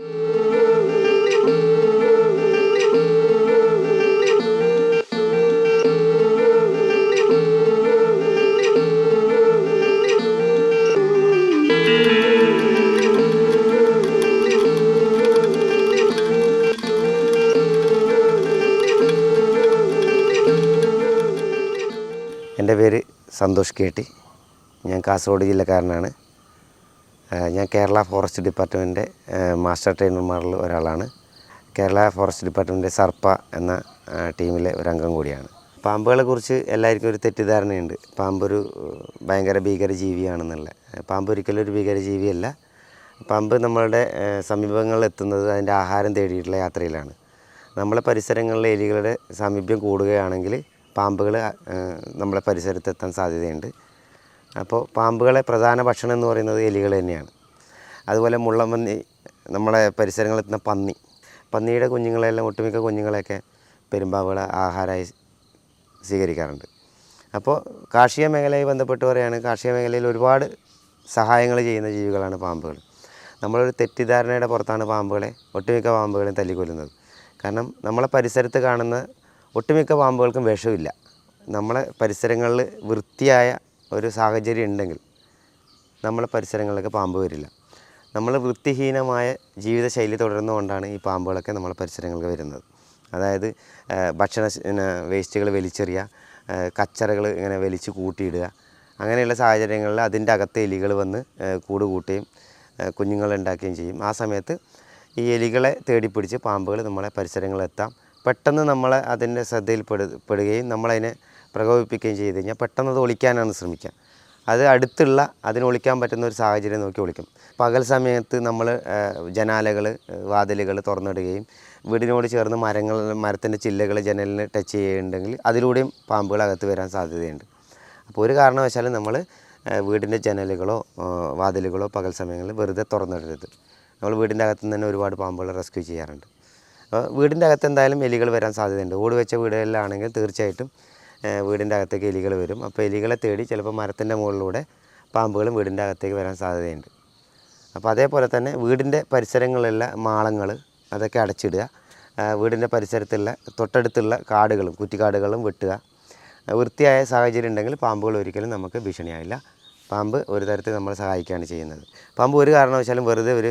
എന്റെ പേര് സന്തോഷ് കേട്ടി ഞാൻ കാസർഗോഡ് ജില്ലക്കാരനാണ്. ഞാൻ കേരള ഫോറസ്റ്റ് ഡിപ്പാർട്ട്മെന്റിന്റെ മാസ്റ്റർ ട്രെയിനർമാരിൽ ഒരാളാണ്. കേരള ഫോറസ്റ്റ് ഡിപ്പാർട്ട്മെന്റിന്റെ സർപ്പ എന്ന ടീമിലെ ഒരു അംഗം കൂടിയാണ്. പാമ്പുകളെ കുറിച്ച് എല്ലാവർക്കും ഒരു തെറ്റിദ്ധാരണയുണ്ട്. പാമ്പൊരു ഭയങ്കര ഭീകര ജീവിയാണെന്നുള്ള പാമ്പ് ഒരിക്കലും ഒരു ഭീകര ജീവിയല്ല. പാമ്പ് നമ്മളുടെ സമീപങ്ങളിൽ എത്തുന്നത് അതിന്റെ ആഹാരം തേടിയിട്ടുള്ള യാത്രയിലാണ്. നമ്മളെ പരിസരങ്ങളിലെ എലികളുടെ സാമീപ്യം കൂടുകയാണെങ്കിൽ പാമ്പുകൾ നമ്മളെ പരിസരത്തെത്താൻ സാധ്യതയുണ്ട്. അപ്പോൾ പാമ്പുകളെ പ്രധാന ഭക്ഷണം എന്ന് പറയുന്നത് എലികൾ തന്നെയാണ്. അതുപോലെ മുള്ളമ്പന്നി നമ്മളെ പരിസരങ്ങളിൽ എത്തുന്ന പന്നി. പന്നിയുടെ കുഞ്ഞുങ്ങളെല്ലാം ഒട്ടുമിക്ക കുഞ്ഞുങ്ങളെയൊക്കെ പെരുമ്പാവുകളെ ആഹാരമായി സ്വീകരിക്കാറുണ്ട്. അപ്പോൾ കാർഷിക മേഖലയുമായി ബന്ധപ്പെട്ട് പറയുകയാണ് കാർഷിക മേഖലയിൽ ഒരുപാട് സഹായങ്ങൾ ചെയ്യുന്ന ജീവികളാണ് പാമ്പുകൾ. നമ്മളൊരു തെറ്റിദ്ധാരണയുടെ പുറത്താണ് പാമ്പുകളെ ഒട്ടുമിക്ക പാമ്പുകളെയും തല്ലിക്കൊല്ലുന്നത്. കാരണം നമ്മളെ പരിസരത്ത് കാണുന്ന ഒട്ടുമിക്ക പാമ്പുകൾക്കും വിഷമില്ല. നമ്മളെ പരിസരങ്ങളിൽ വൃത്തിയായ ഒരു സാഹചര്യം ഉണ്ടെങ്കിൽ നമ്മളെ പരിസരങ്ങളിലൊക്കെ പാമ്പ് വരില്ല. നമ്മൾ വൃത്തിഹീനമായ ജീവിതശൈലി തുടരുന്നതുകൊണ്ടാണ് ഈ പാമ്പുകളൊക്കെ നമ്മളെ പരിസരങ്ങൾക്ക് വരുന്നത്. അതായത് ഭക്ഷണ വേസ്റ്റുകൾ വലിച്ചെറിയുക കച്ചറകൾ ഇങ്ങനെ വലിച്ച് കൂട്ടിയിടുക അങ്ങനെയുള്ള സാഹചര്യങ്ങളിൽ അതിന്റെ അകത്ത് എലികൾ വന്ന് കൂട് കൂട്ടുകയും കുഞ്ഞുങ്ങളുണ്ടാക്കുകയും ചെയ്യും. ആ സമയത്ത് ഈ എലികളെ തേടിപ്പിടിച്ച് പാമ്പുകൾ നമ്മളെ പരിസരങ്ങളിലെത്താം പെട്ടെന്ന് നമ്മളെ അതിന്റെ ശ്രദ്ധയിൽ പെടു പെടുകയും നമ്മളതിനെ പ്രകോപിപ്പിക്കുകയും ചെയ്ത് കഴിഞ്ഞാൽ പെട്ടെന്ന് അത് ഒളിക്കാനാണ് ശ്രമിക്കുക. അത് അടുത്തുള്ള അതിന് ഒളിക്കാൻ പറ്റുന്ന ഒരു സാഹചര്യം നോക്കി ഒളിക്കും. പകൽ സമയത്ത് നമ്മൾ ജനാലകൾ വാതിലുകൾ തുറന്നിടുകയും വീടിനോട് ചേർന്ന് മരങ്ങൾ മരത്തിന്റെ ചില്ലകൾ ജനലിന് ടച്ച് ചെയ്യുന്നുണ്ടെങ്കിൽ അതിലൂടെയും പാമ്പുകൾ അകത്ത് വരാൻ സാധ്യതയുണ്ട്. അപ്പോൾ ഒരു കാരണവശാലും നമ്മൾ വീടിന്റെ ജനലുകളോ വാതിലുകളോ പകൽ സമയങ്ങളിൽ വെറുതെ തുറന്നിടരുത്. നമ്മൾ വീടിന്റെ അകത്ത് തന്നെ ഒരുപാട് പാമ്പുകൾ റെസ്ക്യൂ ചെയ്യാറുണ്ട്. അപ്പോൾ വീടിന്റെ അകത്ത് എന്തായാലും എലികൾ വരാൻ സാധ്യതയുണ്ട്. ഓട് വെച്ച വീടുകളിലാണെങ്കിൽ തീർച്ചയായിട്ടും വീടിന്റെ അകത്തേക്ക് എലികൾ വരും. അപ്പോൾ എലികളെ തേടി ചിലപ്പോൾ മരത്തിന്റെ മുകളിലൂടെ പാമ്പുകളും വീടിന്റെ അകത്തേക്ക് വരാൻ സാധ്യതയുണ്ട്. അപ്പോൾ അതേപോലെ തന്നെ വീടിന്റെ പരിസരങ്ങളിലുള്ള മാളങ്ങൾ അതൊക്കെ അടച്ചിടുക. വീടിന്റെ പരിസരത്തുള്ള തൊട്ടടുത്തുള്ള കാടുകളും കുറ്റിക്കാടുകളും വെട്ടുക. വൃത്തിയായ സാഹചര്യം ഉണ്ടെങ്കിൽ പാമ്പുകൾ ഒരിക്കലും നമുക്ക് ഭീഷണിയാവില്ല. പാമ്പ് ഒരു തരത്തിൽ നമ്മളെ സഹായിക്കുകയാണ് ചെയ്യുന്നത്. പാമ്പ് ഒരു കാരണവശാലും വെറുതെ ഒരു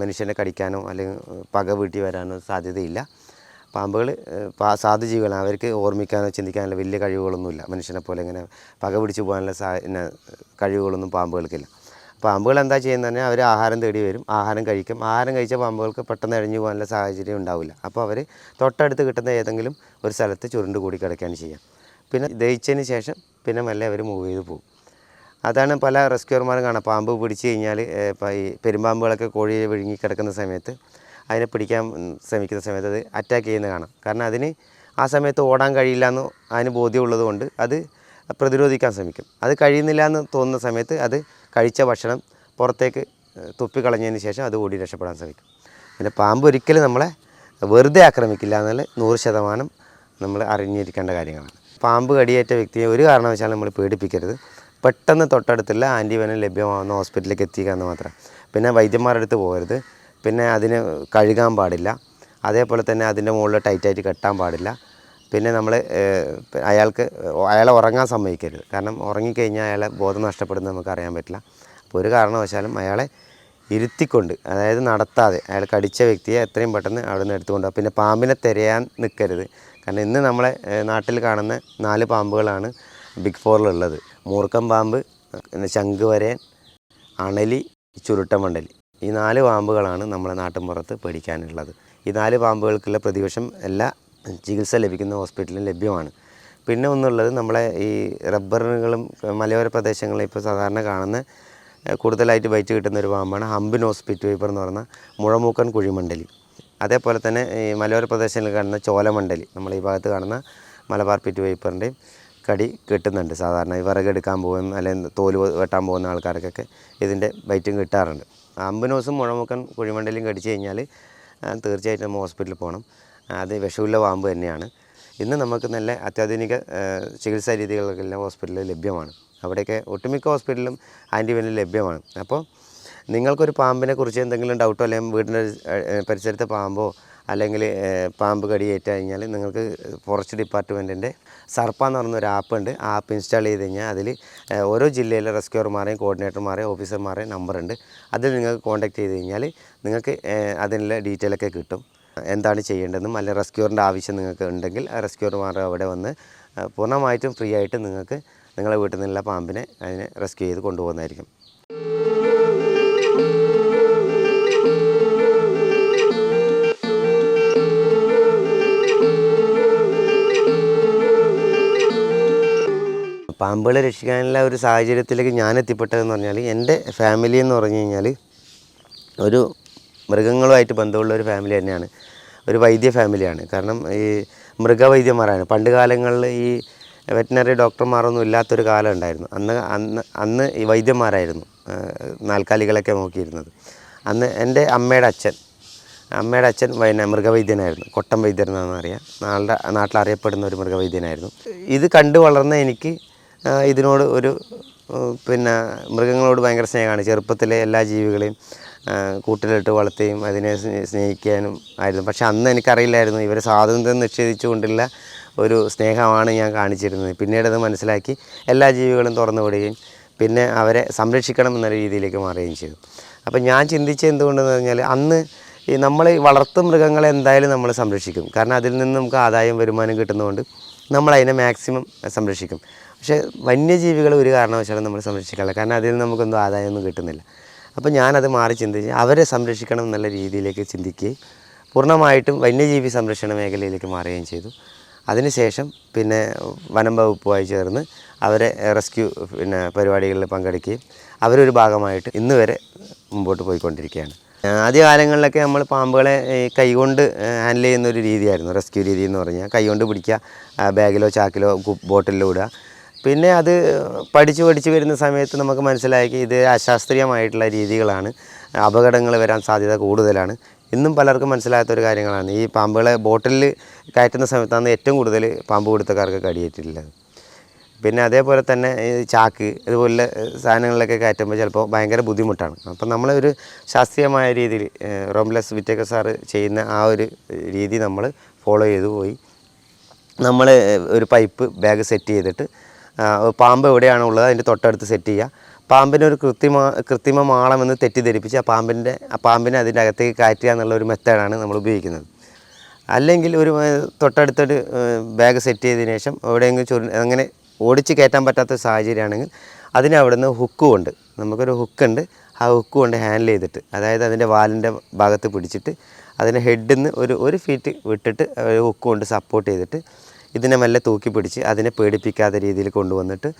മനുഷ്യനെ കടിക്കാനോ അല്ലെങ്കിൽ പക വീട്ടി വരാനോ സാധ്യതയില്ല. പാമ്പുകൾ സാധു ജീവികളാണ്. അവർക്ക് ഓർമ്മിക്കാനോ ചിന്തിക്കാനോ വലിയ കഴിവുകളൊന്നുമില്ല. മനുഷ്യനെ പോലെ ഇങ്ങനെ പക പിടിച്ചു പോകാനുള്ള സാ പിന്നെ കഴിവുകളൊന്നും പാമ്പുകൾക്കില്ല. പാമ്പുകൾ എന്താ ചെയ്യുന്നത് പറഞ്ഞാൽ അവർ ആഹാരം തേടി വരും. ആഹാരം കഴിക്കും. ആഹാരം കഴിച്ച പാമ്പുകൾക്ക് പെട്ടെന്ന് ഇഴഞ്ഞു പോകാനുള്ള സാഹചര്യം ഉണ്ടാവില്ല. അപ്പോൾ അവർ തൊട്ടടുത്ത് കിട്ടുന്ന ഏതെങ്കിലും ഒരു സ്ഥലത്ത് ചുരുണ്ട് കൂടി കിടക്കുകയാണ് ചെയ്യുക. പിന്നെ ദഹിച്ചതിന് ശേഷം പിന്നെ മെല്ലെ അവർ മൂവ് ചെയ്ത് പോകും. അതാണ് പല റെസ്ക്യൂർമാരും കാണാം. പാമ്പ് പിടിച്ച് കഴിഞ്ഞാൽ ഇപ്പോൾ ഈ പെരുമ്പാമ്പുകളൊക്കെ കോഴിയെ വിഴുങ്ങി കിടക്കുന്ന സമയത്ത് അതിനെ പിടിക്കാൻ ശ്രമിക്കുന്ന സമയത്ത് അത് അറ്റാക്ക് ചെയ്യുന്നത് കാണാം കാരണം അതിന് ആ സമയത്ത് ഓടാൻ കഴിയില്ല എന്ന് അതിന് ബോധ്യമുള്ളത് കൊണ്ട് അത് പ്രതിരോധിക്കാൻ ശ്രമിക്കും. അത് കഴിയുന്നില്ല എന്ന് തോന്നുന്ന സമയത്ത് അത് കഴിച്ച ഭക്ഷണം പുറത്തേക്ക് തുപ്പിക്കളഞ്ഞതിന് ശേഷം അത് ഓടി രക്ഷപ്പെടാൻ ശ്രമിക്കും. പിന്നെ പാമ്പ് ഒരിക്കലും നമ്മളെ വെറുതെ ആക്രമിക്കില്ല എന്നാൽ നൂറ് ശതമാനം നമ്മൾ അറിഞ്ഞിരിക്കേണ്ട കാര്യങ്ങളാണ്. പാമ്പ് കടിയേറ്റ വ്യക്തിയെ ഒരു കാരണവശാലും നമ്മൾ പേടിപ്പിക്കരുത്. പെട്ടെന്ന് തൊട്ടടുത്തുള്ള ആന്റിവനം ലഭ്യമാകുന്ന ഹോസ്പിറ്റലിലേക്ക് എത്തിക്കുക എന്ന് മാത്രം. പിന്നെ വൈദ്യന്മാരുടെ അടുത്ത് പോകരുത്. പിന്നെ അതിന് കഴുകാൻ പാടില്ല. അതേപോലെ തന്നെ അതിന്റെ മുകളിൽ ടൈറ്റായിട്ട് കെട്ടാൻ പാടില്ല. പിന്നെ നമ്മൾ അയാൾക്ക് അയാളെ ഉറങ്ങാൻ സമ്മതിക്കരുത്. കാരണം ഉറങ്ങിക്കഴിഞ്ഞാൽ അയാളെ ബോധം നഷ്ടപ്പെടുന്നത് നമുക്ക് അറിയാൻ പറ്റില്ല. അപ്പോൾ ഒരു കാരണവശാലും അയാളെ ഇരുത്തിക്കൊണ്ട് അതായത് നടത്താതെ അയാൾ കടിച്ച വ്യക്തിയെ എത്രയും പെട്ടെന്ന് അവിടെ നിന്ന് എടുത്തുകൊണ്ട്. പിന്നെ പാമ്പിനെ തിരയാൻ നിൽക്കരുത്. കാരണം ഇന്ന് നമ്മളെ നാട്ടിൽ കാണുന്ന നാല് പാമ്പുകളാണ് ബിഗ് ഫോറിലുള്ളത് മൂർക്കം പാമ്പ് പിന്നെ ശംഖുവരയൻ അണലി ചുരുട്ടമണ്ടലി ഈ നാല് പാമ്പുകളാണ് നമ്മളെ നാട്ടിൻപുറത്ത് പേടിക്കാനുള്ളത്. ഈ നാല് പാമ്പുകൾക്കുള്ള പ്രതിവർഷം എല്ലാ ചികിത്സ ലഭിക്കുന്ന ഹോസ്പിറ്റലിലും ലഭ്യമാണ്. പിന്നെ ഒന്നുള്ളത് നമ്മളെ ഈ റബ്ബറുകളും മലയോര പ്രദേശങ്ങളിൽ ഇപ്പോൾ സാധാരണ കാണുന്ന കൂടുതലായിട്ട് ബൈറ്റ് കിട്ടുന്ന ഒരു പാമ്പാണ് ഹമ്പിൻ ഹോസ്പിറ്റ് വൈപ്പർ എന്ന് പറയുന്ന മുഴമൂക്കൻ കുഴിമണ്ഡലി. അതേപോലെ തന്നെ ഈ മലയോര പ്രദേശങ്ങളിൽ കാണുന്ന ചോലമണ്ഡലി നമ്മൾ ഈ ഭാഗത്ത് കാണുന്ന മലബാർ പിറ്റ് വൈപ്പറിന്റെയും കടി കിട്ടുന്നുണ്ട്. സാധാരണ ഈ വിറകെടുക്കാൻ പോകുന്ന അല്ലെങ്കിൽ തോൽ വെട്ടാൻ പോകുന്ന ആൾക്കാർക്കൊക്കെ ഇതിന്റെ ബൈറ്റും കിട്ടാറുണ്ട്. അമ്പനോസും മുഴമുക്കൻ കുഴിമണ്ടലിയും കടിച്ചു കഴിഞ്ഞാൽ തീർച്ചയായിട്ടും നമ്മൾ ഹോസ്പിറ്റലിൽ പോകണം. അത് വിഷമുള്ള പാമ്പ് തന്നെയാണ്. ഇന്ന് നമുക്ക് നല്ല അത്യാധുനിക ചികിത്സാ രീതികളൊക്കെ ഹോസ്പിറ്റലിൽ ലഭ്യമാണ്. അവിടെയൊക്കെ ഒട്ടുമിക്ക ഹോസ്പിറ്റലിലും ആന്റിബയോട്ടിക് ലഭ്യമാണ്. അപ്പോൾ നിങ്ങൾക്കൊരു പാമ്പിനെ കുറിച്ച് എന്തെങ്കിലും ഡൗട്ടോ അല്ലെങ്കിൽ വീടിന്റെ പരിസരത്തെ പാമ്പോ അല്ലെങ്കിൽ പാമ്പ് കടിയേറ്റ് കഴിഞ്ഞാൽ നിങ്ങൾക്ക് ഫോറസ്റ്റ് ഡിപ്പാർട്ട്മെന്റിന്റെ സർപ്പ എന്ന് പറയുന്ന ഒരു ആപ്പ് ഉണ്ട്. ആ ആപ്പ് ഇൻസ്റ്റാൾ ചെയ്ത് കഴിഞ്ഞാൽ അതിൽ ഓരോ ജില്ലയിലെ റെസ്ക്യൂർമാരെയും കോർഡിനേറ്റർമാരെയും ഓഫീസർമാരെയും നമ്പറുണ്ട് അതിൽ നിങ്ങൾക്ക് കോൺടാക്ട് ചെയ്ത് കഴിഞ്ഞാൽ നിങ്ങൾക്ക് അതിനുള്ള ഡീറ്റെയിൽ ഒക്കെ കിട്ടും. എന്താണ് ചെയ്യേണ്ടതെന്നും അല്ലെങ്കിൽ റെസ്ക്യൂറിന്റെ ആവശ്യം നിങ്ങൾക്ക് ഉണ്ടെങ്കിൽ റെസ്ക്യൂർമാർ അവിടെ വന്ന് പൂർണമായിട്ടും ഫ്രീ ആയിട്ട് നിങ്ങൾക്ക് നിങ്ങളെ വീട്ടിൽ നിന്നുള്ള പാമ്പിനെ അതിനെ റെസ്ക്യൂ ചെയ്ത് കൊണ്ടുപോകുന്നതായിരിക്കും. പാമ്പുകളെ രക്ഷിക്കാനുള്ള ഒരു സാഹചര്യത്തിലേക്ക് ഞാൻ എത്തിപ്പെട്ടതെന്ന് പറഞ്ഞാൽ എന്റെ ഫാമിലി എന്ന് പറഞ്ഞു കഴിഞ്ഞാൽ ഒരു മൃഗങ്ങളുമായിട്ട് ബന്ധമുള്ള ഒരു ഫാമിലി തന്നെയാണ്. ഒരു വൈദ്യ ഫാമിലിയാണ് കാരണം ഈ മൃഗവൈദ്യന്മാരാണ്. പണ്ട് കാലങ്ങളിൽ ഈ വെറ്റിനറി ഡോക്ടർമാരൊന്നും ഇല്ലാത്തൊരു കാലം ഉണ്ടായിരുന്നു. അന്ന് അന്ന് അന്ന് ഈ വൈദ്യന്മാരായിരുന്നു. നാൽക്കാലികളൊക്കെ നോക്കിയിരുന്നത്. അന്ന് എന്റെ അമ്മയുടെ അച്ഛൻ അമ്മയുടെ അച്ഛൻ പിന്നെ മൃഗവൈദ്യനായിരുന്നു. കൊട്ടം വൈദ്യർ എന്നാണെന്ന് അറിയാം. നാളുടെ നാട്ടിൽ അറിയപ്പെടുന്ന ഒരു മൃഗവൈദ്യനായിരുന്നു. ഇത് കണ്ടു വളർന്ന എനിക്ക് ഇതിനോട് ഒരു പിന്നെ മൃഗങ്ങളോട് ഭയങ്കര സ്നേഹമാണ്. ചെറുപ്പത്തിലെ എല്ലാ ജീവികളെയും കൂട്ടിലിട്ട് വളർത്തുകയും അതിനെ സ്നേ- സ്നേഹിക്കാനും ആയിരുന്നു. പക്ഷെ അന്ന് എനിക്കറിയില്ലായിരുന്നു. ഇവർ സ്വാതന്ത്ര്യം നിഷേധിച്ചുകൊണ്ടുള്ള ഒരു സ്നേഹമാണ് ഞാൻ കാണിച്ചിരുന്നത്. പിന്നീട് അത് മനസ്സിലാക്കി എല്ലാ ജീവികളും തുറന്നു വിടുകയും പിന്നെ അവരെ സംരക്ഷിക്കണം എന്ന രീതിയിലേക്ക് മാറുകയും ചെയ്തു. അപ്പം ഞാൻ ചിന്തിച്ചത് എന്തുകൊണ്ടെന്ന് പറഞ്ഞാൽ അന്ന് ഈ നമ്മൾ വളർത്തു മൃഗങ്ങളെ എന്തായാലും നമ്മൾ സംരക്ഷിക്കും. കാരണം അതിൽ നിന്ന് നമുക്ക് ആദായം വരുമാനം കിട്ടുന്നതുകൊണ്ട് നമ്മൾ അതിനെ മാക്സിമം സംരക്ഷിക്കും. പക്ഷേ വന്യജീവികൾ ഒരു കാരണവശാലും നമ്മൾ സംരക്ഷിക്കാറില്ല. കാരണം അതിൽ നമുക്കൊന്നും ആദായമൊന്നും കിട്ടുന്നില്ല. അപ്പോൾ ഞാനത് മാറി ചിന്തിച്ച് അവരെ സംരക്ഷിക്കണം എന്നുള്ള രീതിയിലേക്ക് ചിന്തിക്കുകയും പൂർണമായിട്ടും വന്യജീവി സംരക്ഷണ മേഖലയിലേക്ക് മാറുകയും ചെയ്തു. അതിനുശേഷം പിന്നെ വനം വകുപ്പുമായി ചേർന്ന് അവരെ റെസ്ക്യൂ പിന്നെ പരിപാടികളിൽ പങ്കെടുക്കുകയും അവരൊരു ഭാഗമായിട്ട് ഇന്ന് വരെ മുമ്പോട്ട് പോയിക്കൊണ്ടിരിക്കുകയാണ്. ആദ്യ കാലങ്ങളിലൊക്കെ നമ്മൾ പാമ്പുകളെ കൈകൊണ്ട് ഹാൻഡിൽ ചെയ്യുന്ന ഒരു രീതിയായിരുന്നു. റെസ്ക്യൂ രീതി എന്ന് പറഞ്ഞാൽ കൈകൊണ്ട് പിടിക്കുക ബാഗിലോ ചാക്കിലോ ബോട്ടിലോ ഇടുക. പിന്നെ അത് പഠിച്ച് പഠിച്ച് വരുന്ന സമയത്ത് നമുക്ക് മനസ്സിലാക്കി ഇത് അശാസ്ത്രീയമായിട്ടുള്ള രീതികളാണ്. അപകടങ്ങൾ വരാൻ സാധ്യത കൂടുതലാണ്. ഇന്നും പലർക്കും മനസ്സിലാകാത്ത ഒരു കാര്യങ്ങളാണ്. ഈ പാമ്പുകളെ ബോട്ടിലിൽ കയറ്റുന്ന സമയത്താണ് ഏറ്റവും കൂടുതൽ പാമ്പ് കൊടുത്തക്കാർക്ക് കടിയേറ്റിട്ടുള്ളത്. പിന്നെ അതേപോലെ തന്നെ ചാക്ക് ഇതുപോലുള്ള സാധനങ്ങളിലൊക്കെ കയറ്റുമ്പോൾ ചിലപ്പോൾ ഭയങ്കര ബുദ്ധിമുട്ടാണ്. അപ്പം നമ്മളൊരു ശാസ്ത്രീയമായ രീതിയിൽ റോംലെസ് വിറ്റേക്കർ സാറ് ചെയ്യുന്ന ആ ഒരു രീതി നമ്മൾ ഫോളോ ചെയ്തു പോയി. നമ്മൾ ഒരു പൈപ്പ് ബാഗ് സെറ്റ് ചെയ്തിട്ട് പാമ്പ് എവിടെയാണോ ഉള്ളത്? അതിന്റെ തൊട്ടടുത്ത് സെറ്റ് ചെയ്യുക. പാമ്പിനെ ഒരു കൃത്രിമ കൃത്രിമ മാളമെന്ന് തെറ്റിദ്ധരിപ്പിച്ച് ആ പാമ്പിന്റെ ആ പാമ്പിനെ അതിന്റെ അകത്തേക്ക് കയറ്റുക എന്നുള്ള ഒരു മെത്തേഡാണ് നമ്മൾ ഉപയോഗിക്കുന്നത്. അല്ലെങ്കിൽ ഒരു തൊട്ടടുത്തൊരു ബാഗ് സെറ്റ് ചെയ്തതിന് ശേഷം എവിടെയെങ്കിലും ചുരു അങ്ങനെ ഓടിച്ച് കയറ്റാൻ പറ്റാത്ത സാഹചര്യമാണെങ്കിൽ അതിന് അവിടുന്ന് ഹുക്ക് കൊണ്ട് നമുക്കൊരു ഹുക്കുണ്ട് ആ ഹുക്ക് കൊണ്ട് ഹാൻഡിൽ ചെയ്തിട്ട് അതായത് അതിന്റെ വാലിന്റെ ഭാഗത്ത് പിടിച്ചിട്ട് അതിനെ ഹെഡിൽ നിന്ന് ഒരു ഒരു ഫീറ്റ് വിട്ടിട്ട് ഹുക്ക് കൊണ്ട് സപ്പോർട്ട് ചെയ്തിട്ട് ഇതിനെ മെല്ലെ തൂക്കി പിടിച്ച് അതിനെ പേടിപ്പിക്കാത്ത രീതിയിൽ കൊണ്ടുവന്നിട്ട്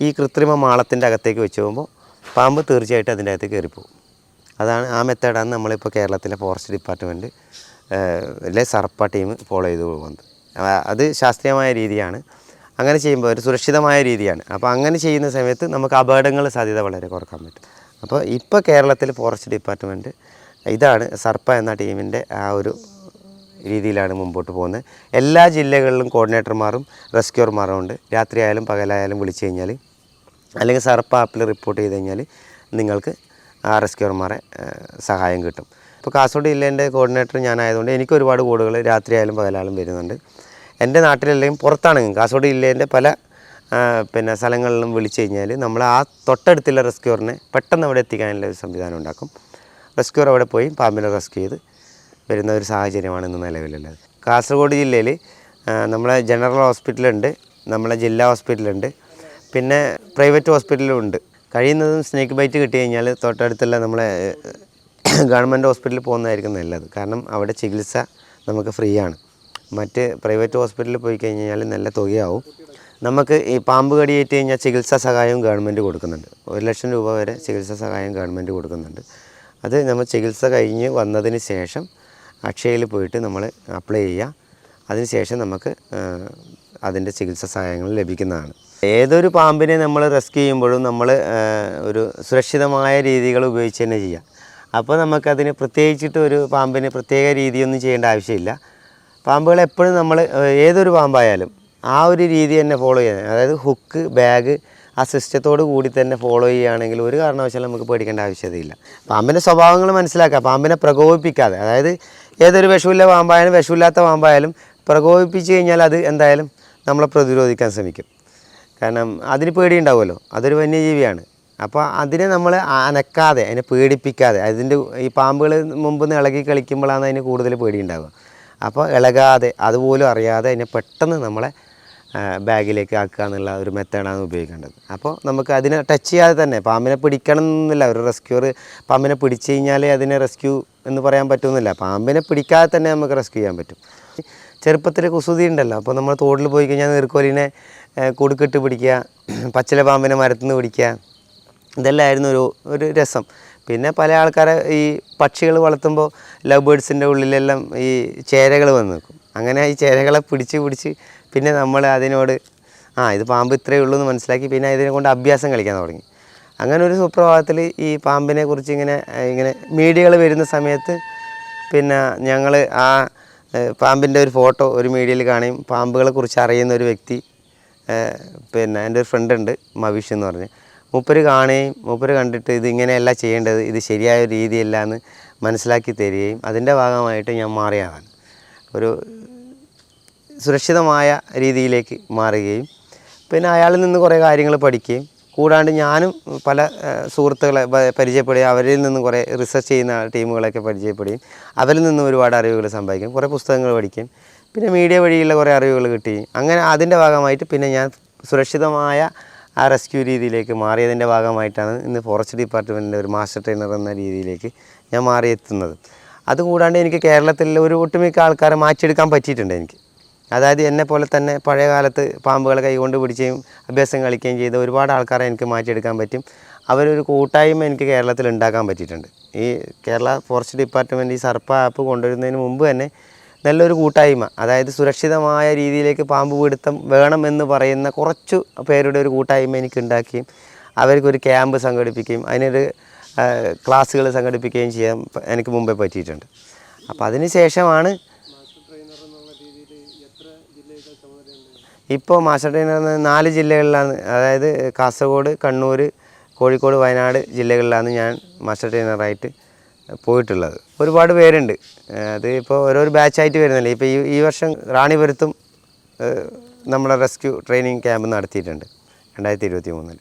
ഈ കൃത്രിമ മാളത്തിന്റെ അകത്തേക്ക് വെച്ച് പോകുമ്പോൾ പാമ്പ് തീർച്ചയായിട്ടും അതിന്റെ അകത്ത് കയറിപ്പോകും. അതാണ് ആ മെത്തേഡാണ് നമ്മളിപ്പോൾ കേരളത്തിലെ ഫോറസ്റ്റ് ഡിപ്പാർട്ട്മെന്റ് അല്ലെ സർപ്പ ടീം ഫോളോ ചെയ്തു പോകുന്നത്. അത് ശാസ്ത്രീയമായ രീതിയാണ്. അങ്ങനെ ചെയ്യുമ്പോൾ ഒരു സുരക്ഷിതമായ രീതിയാണ്. അപ്പോൾ അങ്ങനെ ചെയ്യുന്ന സമയത്ത് നമുക്ക് അപകടങ്ങൾ സാധ്യത വളരെ കുറയ്ക്കാൻ പറ്റും. അപ്പോൾ ഇപ്പോൾ കേരളത്തിൽ ഫോറസ്റ്റ് ഡിപ്പാർട്ട്മെന്റ് ഇതാണ് സർപ്പ എന്ന ടീമിന്റെ ആ ഒരു രീതിയിലാണ് മുമ്പോട്ട് പോകുന്നത്. എല്ലാ ജില്ലകളിലും കോർഡിനേറ്റർമാരും റെസ്ക്യൂർമാരും ഉണ്ട്. രാത്രിയായാലും പകലായാലും വിളിച്ചു കഴിഞ്ഞാൽ അല്ലെങ്കിൽ സർപ്പ ആപ്പിൽ റിപ്പോർട്ട് ചെയ്ത് കഴിഞ്ഞാൽ നിങ്ങൾക്ക് ആ റെസ്ക്യൂർമാരെ സഹായം കിട്ടും. ഇപ്പോൾ കാസർഗോഡ് ജില്ലേന്റെ കോർഡിനേറ്റർ ഞാനായതുകൊണ്ട് എനിക്ക് ഒരുപാട് കോഡുകൾ രാത്രിയായാലും പകലായാലും വരുന്നുണ്ട്. എന്റെ നാട്ടിലല്ലെങ്കിൽ പുറത്താണെങ്കിലും കാസർഗോഡ് ജില്ലേന്റെ പല പിന്നെ സ്ഥലങ്ങളിലും വിളിച്ചു കഴിഞ്ഞാൽ നമ്മൾ ആ തൊട്ടടുത്തുള്ള റെസ്ക്യൂറിനെ പെട്ടെന്ന് അവിടെ എത്തിക്കാനുള്ള ഒരു സംവിധാനം ഉണ്ടാക്കും. റെസ്ക്യൂർ അവിടെ പോയി പാമ്പിനെ റെസ്ക്യൂ ചെയ്ത് വരുന്ന ഒരു സാഹചര്യമാണ് ഇന്ന് നിലവിലുള്ളത്. കാസർഗോഡ് ജില്ലയിൽ നമ്മളെ ജനറൽ ഹോസ്പിറ്റലുണ്ട് നമ്മളെ ജില്ലാ ഹോസ്പിറ്റലുണ്ട് പിന്നെ പ്രൈവറ്റ് ഹോസ്പിറ്റലും ഉണ്ട്. കഴിയുന്നതും സ്നേക്ക് ബൈറ്റ് കിട്ടി കഴിഞ്ഞാൽ തൊട്ടടുത്തുള്ള നമ്മളെ ഗവൺമെന്റ് ഹോസ്പിറ്റലിൽ പോകുന്നതായിരിക്കും നല്ലത്. കാരണം അവിടെ ചികിത്സ നമുക്ക് ഫ്രീ ആണ് മറ്റ് പ്രൈവറ്റ് ഹോസ്പിറ്റലിൽ പോയി കഴിഞ്ഞാൽ നല്ല തുകയാവും. നമുക്ക് ഈ പാമ്പ് കടിയേറ്റ് കഴിഞ്ഞാൽ ചികിത്സാ സഹായവും ഗവൺമെന്റ് കൊടുക്കുന്നുണ്ട്. ഒരു ലക്ഷം രൂപ വരെ ചികിത്സാ സഹായം ഗവൺമെന്റ് കൊടുക്കുന്നുണ്ട്. അത് നമ്മൾ ചികിത്സ കഴിഞ്ഞ് വന്നതിന് ശേഷം അക്ഷയയിൽ പോയിട്ട് നമ്മൾ അപ്ലൈ ചെയ്യുക. അതിനുശേഷം നമുക്ക് അതിന്റെ ചികിത്സാ സഹായങ്ങൾ ലഭിക്കുന്നതാണ്. ഏതൊരു പാമ്പിനെ നമ്മൾ റെസ്ക്യൂ ചെയ്യുമ്പോഴും നമ്മൾ ഒരു സുരക്ഷിതമായ രീതികൾ ഉപയോഗിച്ച് തന്നെ ചെയ്യുക. അപ്പോൾ നമുക്കതിന് പ്രത്യേകിച്ചിട്ട് ഒരു പാമ്പിന് പ്രത്യേക രീതിയൊന്നും ചെയ്യേണ്ട ആവശ്യമില്ല. പാമ്പുകൾ എപ്പോഴും നമ്മൾ ഏതൊരു പാമ്പായാലും ആ ഒരു രീതി തന്നെ ഫോളോ ചെയ്യണം. അതായത് ഹുക്ക് ബാഗ് ആ സിസ്റ്റത്തോട് കൂടി തന്നെ ഫോളോ ചെയ്യുകയാണെങ്കിൽ ഒരു കാരണവശാലും നമുക്ക് പേടിക്കേണ്ട ആവശ്യതയില്ല. പാമ്പിന്റെ സ്വഭാവങ്ങൾ മനസ്സിലാക്കുക. പാമ്പിനെ പ്രകോപിപ്പിക്കാതെ അതായത് ഏതൊരു വിഷമില്ല പാമ്പായാലും വിഷമില്ലാത്ത പാമ്പായാലും പ്രകോപിപ്പിച്ച് കഴിഞ്ഞാൽ അത് എന്തായാലും നമ്മളെ പ്രതിരോധിക്കാൻ ശ്രമിക്കും. കാരണം അതിന് പേടി ഉണ്ടാവുമല്ലോ അതൊരു വന്യജീവിയാണ്. അപ്പോൾ അതിനെ നമ്മൾ അനക്കാതെ അതിനെ പേടിപ്പിക്കാതെ അതിന്റെ ഈ പാമ്പുകൾ മുമ്പ് നിന്ന് ഇളകി കളിക്കുമ്പോഴാണ് അതിന് കൂടുതൽ പേടി ഉണ്ടാവുക അപ്പോൾ ഇളകാതെ അതുപോലും അറിയാതെ അതിനെ പെട്ടെന്ന് നമ്മളെ ബാഗിലേക്ക് ആക്കുക എന്നുള്ള ഒരു മെത്തേഡാണ് ഉപയോഗിക്കേണ്ടത്. അപ്പോൾ നമുക്ക് അതിനെ ടച്ച് ചെയ്യാതെ തന്നെ പാമ്പിനെ പിടിക്കണം എന്നില്ല ഒരു റെസ്ക്യൂർ പാമ്പിനെ പിടിച്ചു കഴിഞ്ഞാലേ അതിനെ റെസ്ക്യൂ എന്ന് പറയാൻ പറ്റുമെന്നില്ല പാമ്പിനെ പിടിക്കാതെ തന്നെ നമുക്ക് റെസ്ക്യൂ ചെയ്യാൻ പറ്റും. ചെറുപ്പത്തിൽ കുസൃതി ഉണ്ടല്ലോ. അപ്പോൾ നമ്മൾ തോട്ടിൽ പോയി കഴിഞ്ഞാൽ നീർക്കോലിനെ കൂടുക്കെട്ട് പിടിക്കുക പച്ചില പാമ്പിനെ മരത്തുനിന്ന് പിടിക്കുക ഇതെല്ലാമായിരുന്നു ഒരു ഒരു രസം. പിന്നെ പല ആൾക്കാരെ ഈ പക്ഷികൾ വളർത്തുമ്പോൾ ലവ് ബേഡ്സിന്റെ ഉള്ളിലെല്ലാം ഈ ചേരകൾ വന്ന് നിൽക്കും. അങ്ങനെ ഈ ചേരകളെ പിടിച്ച് പിടിച്ച് പിന്നെ നമ്മൾ അതിനോട് ആ ഇത് പാമ്പ് ഇത്രയേ ഉള്ളൂ എന്ന് മനസ്സിലാക്കി പിന്നെ ഇതിനെ കൊണ്ട് അഭ്യാസം കളിക്കാൻ തുടങ്ങി. അങ്ങനെ ഒരു സുപ്രഭാതത്തിൽ ഈ പാമ്പിനെ കുറിച്ച് ഇങ്ങനെ ഇങ്ങനെ മീഡിയകൾ വരുന്ന സമയത്ത് പിന്നെ ഞങ്ങൾ ആ പാമ്പിന്റെ ഒരു ഫോട്ടോ ഒരു മീഡിയയിൽ കാണുകയും പാമ്പുകളെ കുറിച്ച് അറിയുന്ന ഒരു വ്യക്തി പിന്നെ എന്റെ ഒരു ഫ്രണ്ട് ഉണ്ട് മവിഷ് എന്ന് പറഞ്ഞ്. മൂപ്പര് കാണുകയും മൂപ്പര് കണ്ടിട്ട് ഇത് ഇങ്ങനെയല്ല ചെയ്യേണ്ടത് ഇത് ശരിയായ രീതിയല്ല എന്ന് മനസ്സിലാക്കി തരികയും അതിന്റെ ഭാഗമായിട്ട് ഞാൻ മാറിയാണ് ഒരു സുരക്ഷിതമായ രീതിയിലേക്ക് മാറുകയും പിന്നെ അയാളിൽ നിന്ന് കുറേ കാര്യങ്ങൾ പഠിക്കുകയും കൂടാണ്ട് ഞാനും പല സുഹൃത്തുക്കളെ പരിചയപ്പെടുകയും അവരിൽ നിന്ന് കുറേ റിസർച്ച് ചെയ്യുന്ന ടീമുകളൊക്കെ പരിചയപ്പെടുകയും അവരിൽ നിന്നും ഒരുപാട് അറിവുകൾ സമ്പാദിക്കും. കുറേ പുസ്തകങ്ങൾ പഠിക്കും. പിന്നെ മീഡിയ വഴിയുള്ള കുറേ അറിവുകൾ കിട്ടുകയും അങ്ങനെ അതിന്റെ ഭാഗമായിട്ട് പിന്നെ ഞാൻ സുരക്ഷിതമായ ആ റെസ്ക്യൂ രീതിയിലേക്ക് മാറിയതിന്റെ ഭാഗമായിട്ടാണ് ഇന്ന് ഫോറസ്റ്റ് ഡിപ്പാർട്ട്മെന്റിന്റെ ഒരു മാസ്റ്റർ ട്രെയിനർ എന്ന രീതിയിലേക്ക് ഞാൻ മാറിയെത്തുന്നത്. അതുകൂടാണ്ട് എനിക്ക് കേരളത്തിൽ ഒരു ഒട്ടുമിക്ക ആൾക്കാരെ മാറ്റിയെടുക്കാൻ പറ്റിയിട്ടുണ്ട് എനിക്ക്. അതായത് എന്നെ പോലെ തന്നെ പഴയ കാലത്ത് പാമ്പുകളെ കൈകൊണ്ട് പിടിക്കുകയും അഭ്യാസം കളിക്കുകയും ചെയ്ത ഒരുപാട് ആൾക്കാരെ എനിക്ക് മാറ്റിയെടുക്കാൻ പറ്റും. അവരൊരു കൂട്ടായ്മ എനിക്ക് കേരളത്തിൽ ഉണ്ടാക്കാൻ പറ്റിയിട്ടുണ്ട്. ഈ കേരള ഫോറസ്റ്റ് ഡിപ്പാർട്ട്മെന്റ് ഈ സർപ്പ ആപ്പ് കൊണ്ടുവരുന്നതിന് മുമ്പ് തന്നെ നല്ലൊരു കൂട്ടായ്മ അതായത് സുരക്ഷിതമായ രീതിയിലേക്ക് പാമ്പ് പിടുത്തം വേണം എന്ന് പറയുന്ന കുറച്ചു പേരുടെ ഒരു കൂട്ടായ്മ എനിക്ക് ഉണ്ടാക്കുകയും അവർക്കൊരു ക്യാമ്പ് സംഘടിപ്പിക്കുകയും അതിനൊരു ക്ലാസ്സുകൾ സംഘടിപ്പിക്കുകയും ചെയ്യാൻ എനിക്ക് മുമ്പേ പറ്റിയിട്ടുണ്ട്. അപ്പോൾ അതിന് ശേഷമാണ് ഇപ്പോൾ മാസ്റ്റർ ട്രെയിനർ നാല് ജില്ലകളിലാണ്. അതായത് കാസർഗോഡ് കണ്ണൂർ കോഴിക്കോട് വയനാട് ജില്ലകളിലാണ് ഞാൻ മാസ്റ്റർ ട്രെയിനറായിട്ട് പോയിട്ടുള്ളത്. ഒരുപാട് പേരുണ്ട്. അത് ഇപ്പോൾ ഓരോ ബാച്ചായിട്ട് വരുന്നില്ല ഇപ്പോൾ ഈ ഈ വർഷം റാണിപുരത്തും നമ്മുടെ റെസ്ക്യൂ ട്രെയിനിങ് ക്യാമ്പ് നടത്തിയിട്ടുണ്ട് രണ്ടായിരത്തി ഇരുപത്തി മൂന്നിൽ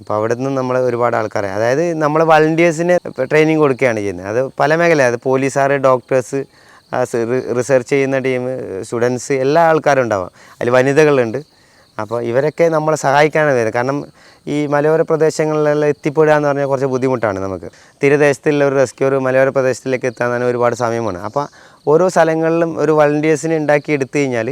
അപ്പോൾ അവിടെ നിന്ന് നമ്മൾ ഒരുപാട് ആൾക്കാരെ അതായത് നമ്മൾ വളണ്ടിയേഴ്സിന് ട്രെയിനിങ് കൊടുക്കുകയാണ് ചെയ്യുന്നത്. അത് പല മേഖല അത് പോലീസുകാർ ഡോക്ടേഴ്സ് റിസർച്ച് ചെയ്യുന്ന ടീം സ്റ്റുഡൻസ് എല്ലാ ആൾക്കാരും ഉണ്ടാവാം. അതിൽ വനിതകളുണ്ട്. അപ്പോൾ ഇവരൊക്കെ നമ്മളെ സഹായിക്കാനാണ് വരുന്നത്. കാരണം ഈ മലയോര പ്രദേശങ്ങളിലെല്ലാം എത്തിപ്പെടുക എന്ന് പറഞ്ഞാൽ കുറച്ച് ബുദ്ധിമുട്ടാണ് നമുക്ക്. തീരദേശത്തുള്ള ഒരു റെസ്ക്യൂർ മലയോര പ്രദേശത്തിലേക്ക് എത്താൻ തന്നെ ഒരുപാട് സമയമാണ്. അപ്പോൾ ഓരോ സ്ഥലങ്ങളിലും ഒരു വളണ്ടിയേഴ്സിനെ ഉണ്ടാക്കി എടുത്തു കഴിഞ്ഞാൽ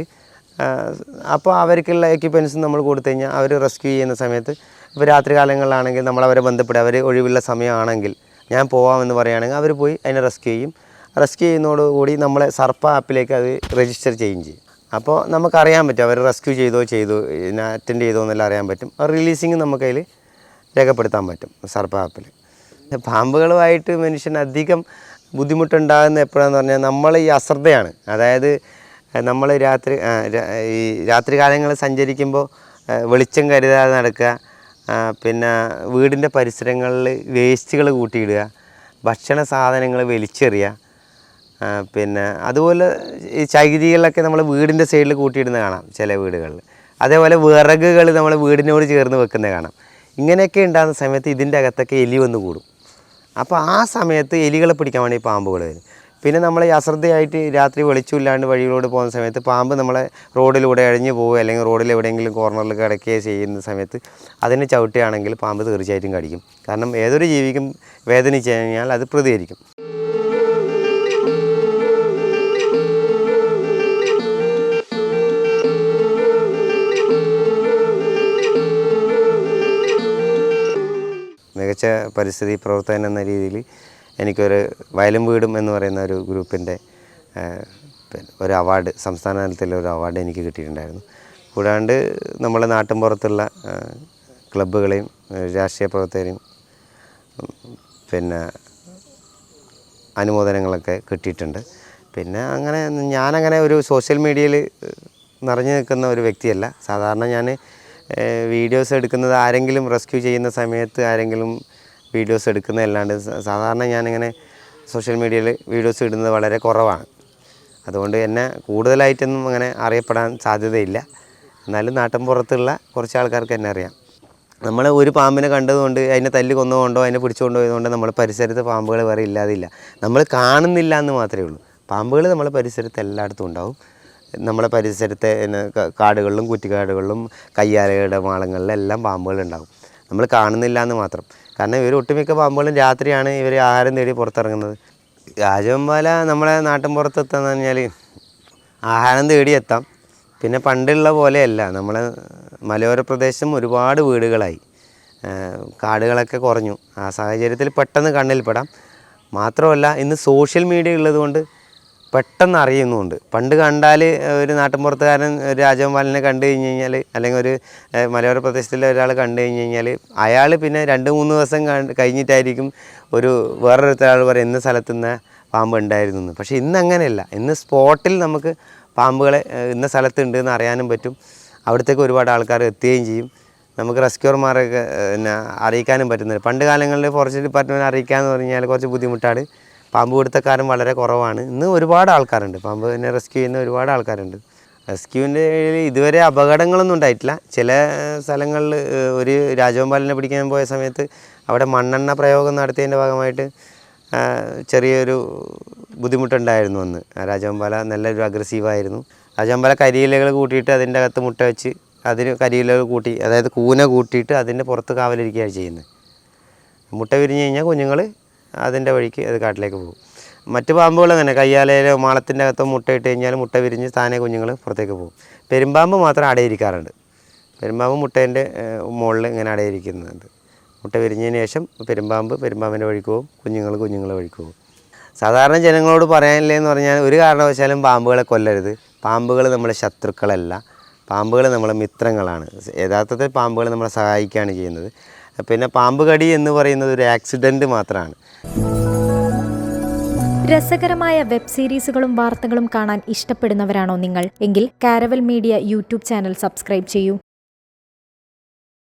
അപ്പോൾ അവർക്കുള്ള എക്യുപ്മെന്റ്സ് നമ്മൾ കൊടുത്തു കഴിഞ്ഞാൽ അവർ റെസ്ക്യൂ ചെയ്യുന്ന സമയത്ത് ഇപ്പോൾ രാത്രി കാലങ്ങളിലാണെങ്കിൽ നമ്മൾ അവരെ ബന്ധപ്പെടുക. അവർ ഒഴിവുള്ള സമയമാണെങ്കിൽ ഞാൻ പോവാമെന്ന് പറയുകയാണെങ്കിൽ അവർ പോയി അതിനെ റെസ്ക്യൂ ചെയ്യും. റെസ്ക്യൂ ചെയ്യുന്നതോടുകൂടി നമ്മളെ സർപ്പ ആപ്പിലേക്ക് അത് രജിസ്റ്റർ ചെയ്യും ചെയ്യും. അപ്പോൾ നമുക്കറിയാൻ പറ്റും അവർ റെസ്ക്യൂ ചെയ്തോ ചെയ്തോ ഇതിനെ അറ്റൻഡ് ചെയ്തോ എന്നെല്ലാം അറിയാൻ പറ്റും. റിലീസിങ് നമുക്കതിൽ രേഖപ്പെടുത്താൻ പറ്റും സർപ്പ ആപ്പിൽ. പാമ്പുകളുമായിട്ട് മനുഷ്യൻ അധികം ബുദ്ധിമുട്ടുണ്ടാകുന്ന എപ്പോഴാന്ന് പറഞ്ഞാൽ നമ്മൾ ഈ അശ്രദ്ധയാണ്. അതായത് നമ്മൾ രാത്രി ഈ രാത്രി കാലങ്ങളിൽ സഞ്ചരിക്കുമ്പോൾ വെളിച്ചം കരുതാതെ നടക്കുക പിന്നെ വീടിന്റെ പരിസരങ്ങളിൽ വേസ്റ്റുകൾ കൂട്ടിയിടുക ഭക്ഷണ സാധനങ്ങൾ വലിച്ചെറിയുക പിന്നെ അതുപോലെ ഈ ചകിരികളൊക്കെ നമ്മൾ വീടിന്റെ സൈഡിൽ കൂട്ടിയിടുന്ന കാണാം ചില വീടുകളിൽ അതേപോലെ വിറകുകൾ നമ്മൾ വീടിനോട് ചേർന്ന് വെക്കുന്നത് കാണാം. ഇങ്ങനെയൊക്കെ ഉണ്ടാകുന്ന സമയത്ത് ഇതിന്റെ അകത്തൊക്കെ എലി വന്ന് കൂടും. അപ്പോൾ ആ സമയത്ത് എലികളെ പിടിക്കാൻ വേണ്ടി പാമ്പുകൾ വരും. പിന്നെ നമ്മൾ അശ്രദ്ധയായിട്ട് രാത്രി വെളിച്ചമില്ലാണ്ട് വഴിയിലൂടെ പോകുന്ന സമയത്ത് പാമ്പ് നമ്മളെ റോഡിലൂടെ അഴിഞ്ഞു പോവുക അല്ലെങ്കിൽ റോഡിൽ എവിടെയെങ്കിലും കോർണറിൽ കിടക്കുകയോ ചെയ്യുന്ന സമയത്ത് അതിനെ ചവിട്ടുകയാണെങ്കിൽ പാമ്പ് തീർച്ചയായിട്ടും കടിക്കും. കാരണം ഏതൊരു ജീവിക്കും വേദനിച്ച് കഴിഞ്ഞാൽ അത് പ്രതികരിക്കും. മികച്ച പരിസ്ഥിതി പ്രവർത്തകൻ എന്ന രീതിയിൽ എനിക്കൊരു വയലും വീടും എന്ന് പറയുന്ന ഒരു ഗ്രൂപ്പിന്റെ ഒരു അവാർഡ് സംസ്ഥാന തലത്തിലെ ഒരു അവാർഡ് എനിക്ക് കിട്ടിയിട്ടുണ്ടായിരുന്നു. കൂടാണ്ട് നമ്മളെ നാട്ടിൻ പുറത്തുള്ള ക്ലബ്ബുകളെയും രാഷ്ട്രീയ പ്രവർത്തകരെയും പിന്നെ അനുമോദനങ്ങളൊക്കെ കിട്ടിയിട്ടുണ്ട്. പിന്നെ അങ്ങനെ ഞാനങ്ങനെ ഒരു സോഷ്യൽ മീഡിയയിൽ നിറഞ്ഞു നിൽക്കുന്ന ഒരു വ്യക്തിയല്ല. സാധാരണ ഞാൻ വീഡിയോസ് എടുക്കുന്നത് ആരെങ്കിലും റെസ്ക്യൂ ചെയ്യുന്ന സമയത്ത് ആരെങ്കിലും വീഡിയോസ് എടുക്കുന്നതല്ലാണ്ട് സാധാരണ ഞാനിങ്ങനെ സോഷ്യൽ മീഡിയയിൽ വീഡിയോസ് ഇടുന്നത് വളരെ കുറവാണ്. അതുകൊണ്ട് എന്നെ കൂടുതലായിട്ടൊന്നും അങ്ങനെ അറിയപ്പെടാൻ സാധ്യതയില്ല. എന്നാലും നാട്ടിൻ പുറത്തുള്ള കുറച്ച് ആൾക്കാർക്ക് എന്നെ അറിയാം. നമ്മൾ ഒരു പാമ്പിനെ കണ്ടതുകൊണ്ട് അതിനെ തല്ലി കൊന്നുകൊണ്ടോ അതിനെ പിടിച്ചുകൊണ്ടോ ഇതുകൊണ്ട് നമ്മൾ പരിസരത്ത് പാമ്പുകൾ വേറെ ഇല്ലാതില്ല. നമ്മൾ കാണുന്നില്ല എന്ന് മാത്രമേ ഉള്ളൂ. പാമ്പുകൾ നമ്മളെ പരിസരത്ത് എല്ലായിടത്തും ഉണ്ടാവും. നമ്മളെ പരിസരത്തെ കാടുകളിലും കുറ്റിക്കാടുകളിലും കയ്യാലയുടെ മാളങ്ങളിലെല്ലാം പാമ്പുകൾ ഉണ്ടാകും. നമ്മൾ കാണുന്നില്ല എന്ന് മാത്രം. കാരണം ഇവർ ഒട്ടുമിക്ക പാമ്പുകളും രാത്രിയാണ് ഇവർ ആഹാരം തേടി പുറത്തിറങ്ങുന്നത്. രാജവമ്പാല നമ്മളെ നാട്ടിൻ പുറത്തെത്താന്ന് പറഞ്ഞാൽ ആഹാരം തേടി എത്താം. പിന്നെ പണ്ടുള്ള പോലെയല്ല. നമ്മളെ മലയോര പ്രദേശം ഒരുപാട് വീടുകളായി. കാടുകളൊക്കെ കുറഞ്ഞു. ആ സാഹചര്യത്തിൽ പെട്ടെന്ന് കണ്ണിൽപ്പെടാം. മാത്രമല്ല ഇന്ന് സോഷ്യൽ മീഡിയ ഉള്ളതുകൊണ്ട് പെട്ടെന്ന് അറിയുന്നുമുണ്ട് പണ്ട് കണ്ടാൽ ഒരു നാട്ടിൻപുറത്തുകാരൻ രാജഗോപാലിനെ കണ്ടു കഴിഞ്ഞ് കഴിഞ്ഞാൽ അല്ലെങ്കിൽ ഒരു മലയോര പ്രദേശത്തിലെ ഒരാൾ കണ്ടു കഴിഞ്ഞ് കഴിഞ്ഞാൽ അയാൾ പിന്നെ രണ്ട് മൂന്ന് ദിവസം കഴിഞ്ഞിട്ടായിരിക്കും ഒരു വേറൊരുത്തരാൾ പറയും ഇന്ന സ്ഥലത്ത് നിന്ന് പാമ്പ് ഉണ്ടായിരുന്നു എന്ന് പക്ഷേ ഇന്ന് അങ്ങനെയല്ല ഇന്ന് സ്പോട്ടിൽ നമുക്ക് പാമ്പുകളെ ഇന്ന സ്ഥലത്തുണ്ട് എന്ന് അറിയാനും പറ്റും. അവിടത്തേക്ക് ഒരുപാട് ആൾക്കാർ എത്തുകയും ചെയ്യും. നമുക്ക് റെസ്ക്യൂർമാരൊക്കെ പിന്നെ അറിയിക്കാനും പറ്റുന്നില്ല. പണ്ട് കാലങ്ങളിൽ ഫോറസ്റ്റ് ഡിപ്പാർട്ട്മെന്റ് അറിയിക്കാന്ന് പറഞ്ഞാൽ കുറച്ച് ബുദ്ധിമുട്ടാണ്. പാമ്പ് പിടുത്തക്കാരും വളരെ കുറവാണ്. ഇന്ന് ഒരുപാട് ആൾക്കാരുണ്ട്. പാമ്പിനെ റെസ്ക്യൂ ചെയ്യുന്ന ഒരുപാട് ആൾക്കാരുണ്ട്. റെസ്ക്യൂവിന്റെ ഇതുവരെ അപകടങ്ങളൊന്നും ഉണ്ടായിട്ടില്ല. ചില സ്ഥലങ്ങളിൽ ഒരു രാജഗോപാലിനെ പിടിക്കാൻ പോയ സമയത്ത് അവിടെ മണ്ണെണ്ണ പ്രയോഗം നടത്തിയതിന്റെ ഭാഗമായിട്ട് ചെറിയൊരു ബുദ്ധിമുട്ടുണ്ടായിരുന്നു അന്ന്. രാജവമ്പാല നല്ലൊരു അഗ്രസീവായിരുന്നു രാജവമ്പാല കരിയിലകൾ കൂട്ടിയിട്ട് അതിന്റെ അകത്ത് മുട്ട വെച്ച് അതിന് കരിയിലകൾ കൂട്ടി അതായത് കൂന കൂട്ടിയിട്ട് അതിന്റെ പുറത്ത് കാവലിരിക്കുകയാണ് ചെയ്യുന്നത്. മുട്ട വിരിഞ്ഞ് കഴിഞ്ഞാൽ കുഞ്ഞുങ്ങൾ അതിന്റെ വഴിക്ക് അത് കാട്ടിലേക്ക് പോകും. മറ്റ് പാമ്പുകൾ അങ്ങനെ കയ്യാലയിലോ മാളത്തിന്റെ അകത്തോ മുട്ടയിട്ട് കഴിഞ്ഞാൽ മുട്ട വിരിഞ്ഞ് താനെ കുഞ്ഞുങ്ങൾ പുറത്തേക്ക് പോകും. പെരുമ്പാമ്പ് മാത്രം അടയിരിക്കാറുണ്ട്. പെരുമ്പാമ്പ് മുട്ടേന്റെ മുകളിൽ ഇങ്ങനെ അടയിരിക്കുന്നുണ്ട്. മുട്ട വിരിഞ്ഞതിന് ശേഷം പെരുമ്പാമ്പ് പെരുമ്പാമ്പിന്റെ വഴിക്ക് പോകും. കുഞ്ഞുങ്ങൾ കുഞ്ഞുങ്ങളെ വഴിക്ക് പോകും. സാധാരണ ജനങ്ങളോട് പറയാനില്ലെന്ന് പറഞ്ഞാൽ ഒരു കാരണവശാലും പാമ്പുകളെ കൊല്ലരുത്. പാമ്പുകൾ നമ്മളെ ശത്രുക്കളല്ല. പാമ്പുകൾ നമ്മളെ മിത്രങ്ങളാണ്. യഥാർത്ഥത്തിൽ പാമ്പുകൾ നമ്മളെ സഹായിക്കുകയാണ് ചെയ്യുന്നത്. പിന്നെ പാമ്പ് കടി എന്ന് പറയുന്നത് ഒരു ആക്സിഡന്റ് മാത്രമാണ് രസകരമായ വെബ് സീരീസുകളും വാർത്തകളും കാണാൻ ഇഷ്ടപ്പെടുന്നവരാണോ നിങ്ങൾ? എങ്കിൽ Caravel media YouTube channel subscribe ചെയ്യൂ.